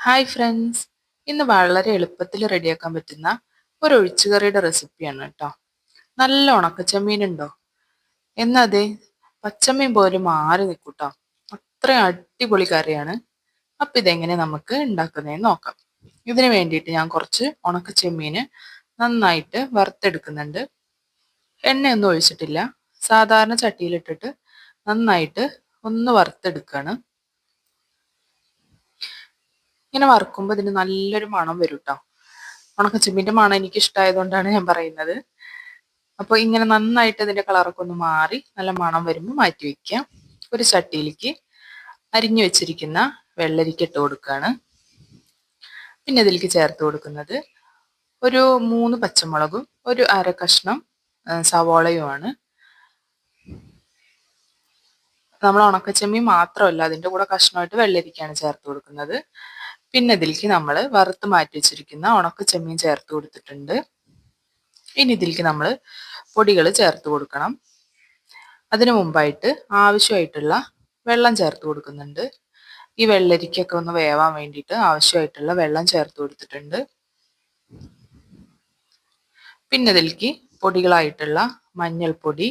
Hi friends ഇന്ന് വളരെ എളുപ്പത്തിൽ റെഡിയാക്കാൻ പറ്റുന്ന ഒരു ഒഴിച്ചുകറിയുടെ റെസിപ്പിയാണ് കേട്ടോ. നല്ല ഉണക്കച്ചമ്മീൻ ഉണ്ടോ എന്നതേ പച്ചമ്മീൻ പോലും മാറി നിൽക്കൂട്ടോ അത്ര അടിപൊളി കറിയാണ്. അപ്പം ഇതെങ്ങനെ നമുക്ക് ഉണ്ടാക്കുന്നതെന്ന് നോക്കാം. ഇതിന് വേണ്ടിയിട്ട് ഞാൻ കുറച്ച് ഉണക്കച്ചെമ്മീന് നന്നായിട്ട് വറുത്തെടുക്കുന്നുണ്ട്. എണ്ണയൊന്നും ഒഴിച്ചിട്ടില്ല. സാധാരണ ചട്ടിയിലിട്ടിട്ട് നന്നായിട്ട് ഒന്ന് വറുത്തെടുക്കുകയാണ് ഇങ്ങനെ വറുക്കുമ്പോൾ ഇതിന് നല്ലൊരു മണം വരും കേട്ടോ ഉണക്കച്ചെമ്പിന്റെ മണം എനിക്ക് ഇഷ്ടമായതുകൊണ്ടാണ് ഞാൻ പറയുന്നത്. അപ്പോൾ ഇങ്ങനെ നന്നായിട്ട് ഇതിന്റെ കളറൊക്കെ ഒന്ന് മാറി നല്ല മണം വരുമ്പോൾ മാറ്റി വയ്ക്കുക ഒരു ചട്ടിയിലേക്ക് അരിഞ്ഞു വെച്ചിരിക്കുന്ന വെള്ളരിക്ക ഇട്ട് കൊടുക്കുകയാണ് പിന്നെ ഇതിലേക്ക് ചേർത്ത് കൊടുക്കുന്നത് ഒരു മൂന്ന് പച്ചമുളകും ഒരു അര കഷ്ണം സവോളയുമാണ്. നമ്മൾ ഉണക്കച്ചെമ്മീൻ മാത്രമല്ല അതിന്റെ കൂടെ കഷ്ണമായിട്ട് വെള്ളരിക്കയാണ് ചേർത്ത് കൊടുക്കുന്നത്. പിന്നെ ഇതിലേക്ക് നമ്മൾ വറുത്ത് മാറ്റി വെച്ചിരിക്കുന്ന ഉണക്ക ചെമ്മീൻ ചേർത്ത് കൊടുത്തിട്ടുണ്ട്. ഇനി ഇതിലേക്ക് നമ്മൾ പൊടികൾ ചേർത്ത് കൊടുക്കണം. അതിനു മുമ്പായിട്ട് ആവശ്യമായിട്ടുള്ള വെള്ളം ചേർത്ത് കൊടുക്കുന്നുണ്ട്. ഈ വെള്ളരിക്കൊക്കെ ഒന്ന് വേവാൻ വേണ്ടിയിട്ട് ആവശ്യമായിട്ടുള്ള വെള്ളം ചേർത്ത് കൊടുത്തിട്ടുണ്ട്. പിന്നെ ഇതിലേക്ക് പൊടികളായിട്ടുള്ള മഞ്ഞൾപ്പൊടി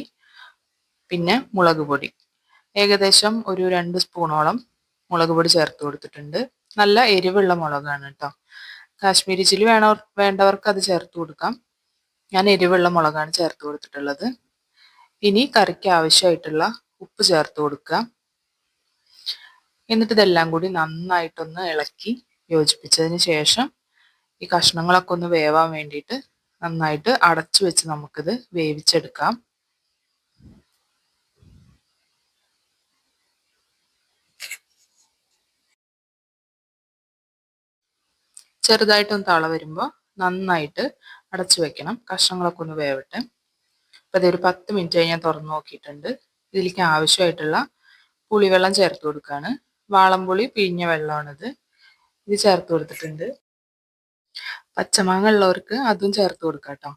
പിന്നെ മുളക് പൊടി. ഏകദേശം ഒരു രണ്ട് സ്പൂണോളം മുളക് പൊടി ചേർത്ത് കൊടുത്തിട്ടുണ്ട്. നല്ല എരിവുള്ള മുളകാണ് കേട്ടോ. കാശ്മീരി ചില്ലി വേണ വേണ്ടവർക്ക് അത് ചേർത്ത് കൊടുക്കാം. ഞാൻ എരിവുള്ള മുളകാണ് ചേർത്ത് കൊടുത്തിട്ടുള്ളത്. ഇനി കറിക്ക് ആവശ്യമായിട്ടുള്ള ഉപ്പ് ചേർത്ത് കൊടുക്കുക. എന്നിട്ട് ഇതെല്ലാം കൂടി നന്നായിട്ടൊന്ന് ഇളക്കി യോജിപ്പിച്ചതിന് ശേഷം ഈ കഷ്ണങ്ങളൊക്കെ ഒന്ന് വേവാൻ വേണ്ടിയിട്ട് നന്നായിട്ട് അടച്ചു വെച്ച് നമുക്കിത് വേവിച്ചെടുക്കാം. ചെറുതായിട്ടൊന്ന് തള വരുമ്പോൾ നന്നായിട്ട് അടച്ചു വെക്കണം. കഷ്ണങ്ങളൊക്കെ ഒന്ന് വേവട്ടെ. അപ്പോൾ അതൊരു പത്ത് മിനിറ്റ് കഴിഞ്ഞാൽ തുറന്നു നോക്കിയിട്ടുണ്ട്. ഇതിലേക്ക് ആവശ്യമായിട്ടുള്ള പുളിവെള്ളം ചേർത്ത് കൊടുക്കുകയാണ് വാളംപുളി പിഴിഞ്ഞ വെള്ളമാണിത്. ഇത് ചേർത്ത് കൊടുത്തിട്ടുണ്ട്. പച്ചമാങ്ങ ഉള്ളവർക്ക് അതും ചേർത്ത് കൊടുക്കാം കേട്ടോ.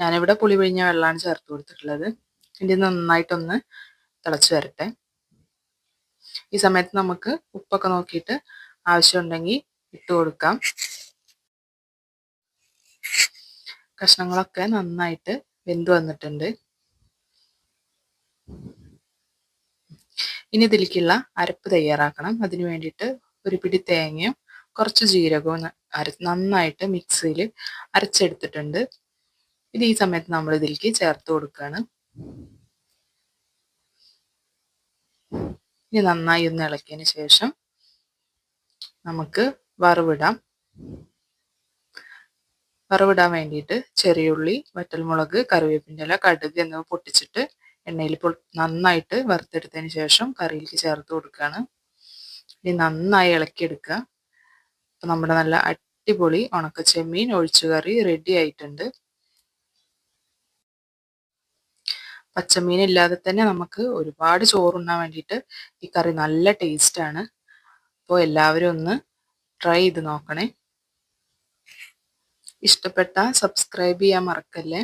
ഞാനിവിടെ പുളി പിഴിഞ്ഞ വെള്ളമാണ് ചേർത്ത് കൊടുത്തിട്ടുള്ളത്. ഇനി നന്നായിട്ടൊന്ന് തിളച്ച് വരട്ടെ. ഈ സമയത്ത് നമുക്ക് ഉപ്പൊക്കെ നോക്കിയിട്ട് ആവശ്യമുണ്ടെങ്കിൽ ഇട്ട് കൊടുക്കാം. കഷ്ണങ്ങളൊക്കെ നന്നായിട്ട് വെന്ത് വന്നിട്ടുണ്ട്. ഇനി ഇതിലേക്കുള്ള അരപ്പ് തയ്യാറാക്കണം. അതിന് വേണ്ടിയിട്ട് ഒരു പിടി തേങ്ങയും കുറച്ച് ജീരകവും അര നന്നായിട്ട് മിക്സിയിൽ അരച്ചെടുത്തിട്ടുണ്ട്. ഇത് ഈ സമയത്ത് നമ്മൾ ഇതിലേക്ക് ചേർത്ത് കൊടുക്കുകയാണ്. ഇനി നന്നായി ഒന്ന് ഇളക്കിയതിന് ശേഷം നമുക്ക് വറവിടാം. വറവിടാൻ വേണ്ടിയിട്ട് ചെറിയുള്ളി വറ്റൽമുളക് കറിവേപ്പിന്റെ ഇല കടുക് എന്നിവ പൊട്ടിച്ചിട്ട് എണ്ണയിൽ പൊ നന്നായിട്ട് വറുത്തെടുത്തതിന് ശേഷം കറിയിലേക്ക് ചേർത്ത് കൊടുക്കുകയാണ്. ഇനി നന്നായി ഇളക്കിയെടുക്കുക. അപ്പം നമ്മുടെ നല്ല അടിപൊളി ഉണക്കച്ചെമ്മീൻ ഒഴിച്ചുകറി റെഡി ആയിട്ടുണ്ട്. പച്ചമീൻ ഇല്ലാതെ തന്നെ നമുക്ക് ഒരുപാട് ചോറുണ്ണാൻ വേണ്ടിയിട്ട് ഈ കറി നല്ല ടേസ്റ്റാണ് അപ്പോൾ എല്ലാവരും ഒന്ന് ട്രൈ ചെയ്ത് നോക്കണേ. ഇഷ്ടപ്പെട്ട സബ്സ്ക്രൈബ് ചെയ്യാൻ മറക്കല്ലേ?